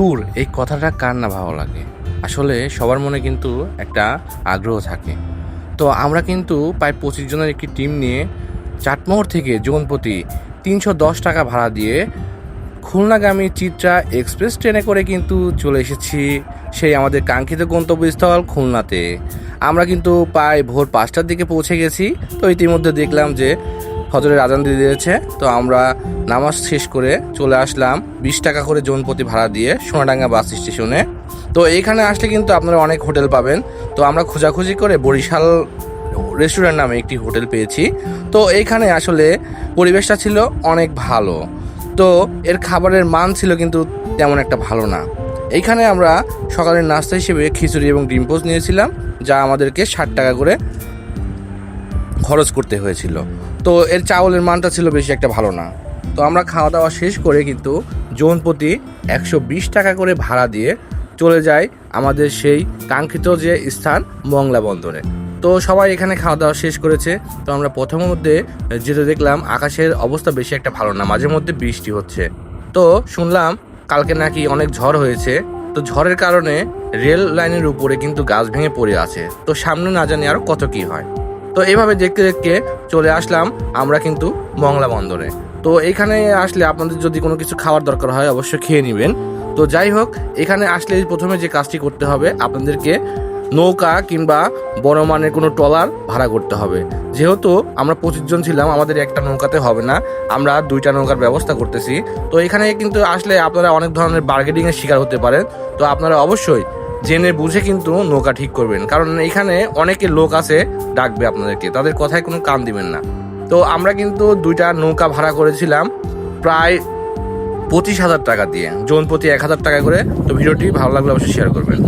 Tour এই কথাটা কার না ভালো লাগে? আসলে সবার মনে কিন্তু একটা আগ্রহ থাকে। তো আমরা কিন্তু প্রায় পঁচিশ জনের একটি টিম নিয়ে চাটমোহর থেকে জীবনপ্রতি তিনশো দশ টাকা ভাড়া দিয়ে খুলনাগামী চিত্রা এক্সপ্রেস ট্রেনে করে কিন্তু চলে এসেছি সেই আমাদের কাঙ্ক্ষিত গন্তব্যস্থল খুলনাতে। আমরা কিন্তু প্রায় ভোর পাঁচটার দিকে পৌঁছে গেছি, তো ইতিমধ্যে দেখলাম যে হজরের আজান দিয়ে দিয়েছে। তো আমরা নামাজ শেষ করে চলে আসলাম বিশ টাকা করে জনপ্রতি ভাড়া দিয়ে সোনাডাঙ্গা বাস স্টেশনে। তো এইখানে আসলে কিন্তু আপনারা অনেক হোটেল পাবেন। তো আমরা খোঁজাখুঁজি করে বরিশাল রেস্টুরেন্ট নামে একটি হোটেল পেয়েছি। তো এইখানে আসলে পরিবেশটা ছিল অনেক ভালো। তো এর খাবারের মান ছিল কিন্তু তেমন একটা ভালো না। এইখানে আমরা সকালের নাস্তা হিসেবে খিচুড়ি এবং ডিম পোস্ট নিয়েছিলাম, যা আমাদেরকে ষাট টাকা করে খরচ করতে হয়েছিল। তো এর চাউলের মানটা ছিল বেশি একটা ভালো না। তো আমরা খাওয়া দাওয়া শেষ করে কিন্তু জোন একশো বিশ টাকা করে ভাড়া দিয়ে চলে যাই আমাদের সেই কাঙ্ক্ষিত যে স্থান মংলা বন্দরে। তো সবাই এখানে খাওয়া দাওয়া শেষ করেছে। তো আমরা প্রথম মধ্যে যেতে দেখলাম আকাশের অবস্থা বেশি একটা ভালো না, মাঝে মধ্যে বৃষ্টি হচ্ছে। তো শুনলাম কালকে নাকি অনেক ঝড় হয়েছে। তো ঝড়ের কারণে রেল লাইনের উপরে কিন্তু গাছ ভেঙে পড়ে আছে। তো সামনে না জানি আরও কত কি হয়। তো এইভাবে দেখতে দেখতে চলে আসলাম আমরা কিন্তু মংলা বন্দরে। তো এখানে আসলে আপনাদের যদি কোনো কিছু খাওয়ার দরকার হয় অবশ্যই খেয়ে নেবেন। তো যাই হোক, এখানে আসলে প্রথমে যে কাজটি করতে হবে, আপনাদেরকে নৌকা কিংবা বড় মানের কোনো ট্রলার ভাড়া করতে হবে। যেহেতু আমরা পঁচিশ জন ছিলাম, আমাদের একটা নৌকাতে হবে না, আমরা দুইটা নৌকার ব্যবস্থা করতেছি। তো এখানে কিন্তু আসলে আপনারা অনেক ধরনের বার্গেনিং এর শিকার হতে পারেন। তো আপনারা অবশ্যই জেনে বুঝে কিন্তু নৌকা ঠিক করবেন। কারণ এখানে অনেকে লোক আছে, ডাকবে আপনাদেরকে। তাদের কথায় কোনো কান দিবেন না। তো আমরা কিন্তু দুইটা নৌকা ভাড়া করেছিলাম প্রায় পঁচিশ হাজার টাকা দিয়ে। জোন প্রতি এক হাজার টাকা করে। তো ভিডিওটি ভালো লাগলে অবশ্যই শেয়ার করবেন।